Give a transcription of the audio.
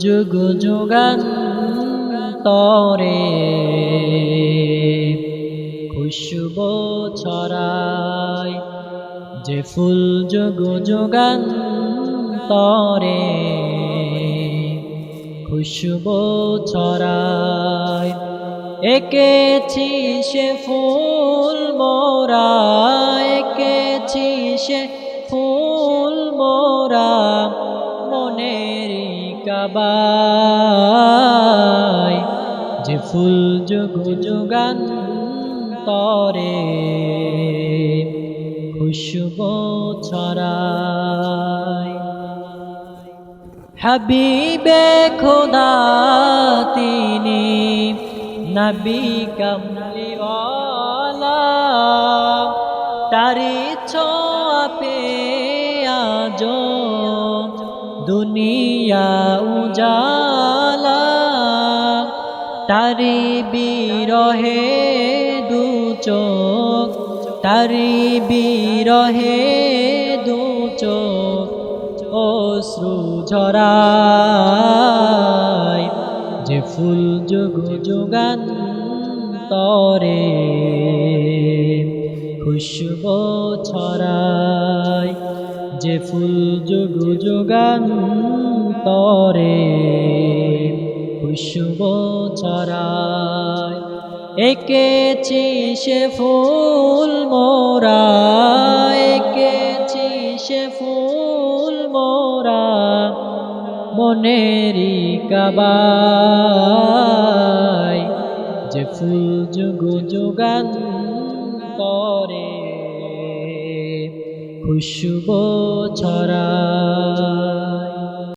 যুগ যুগান তরে। খুশবু ছড়ায় যে ফুল যুগ যুগান তরে। খুশবু ছড়ায় এঁকেছি সে ফুল মোরা, এঁকেছি সে কাবায়, যে ফুল যুগ যুগান তরে খুশবু ছড়ায়। হাবিবে খোদা তিনি নবী কমলিওয়ালা তারি ছোঁয়া পে আজ দুনিয়া উজালা, তারি বিরহে দু চোখ, তারি বিরহে দু চোখ অশ্রু ঝরায় যে ফুল যুগ যুগান তরে খুশবু ছড়ায় যে ফুল যুগ যুগান তরে খুশবু ছড়ায়। এঁকেছি সে ফুল মোরা এঁকেছি সে ফুল মোরা মনেরি কাবাই যে ফুল যুগ যুগান খুশবু ছড়া।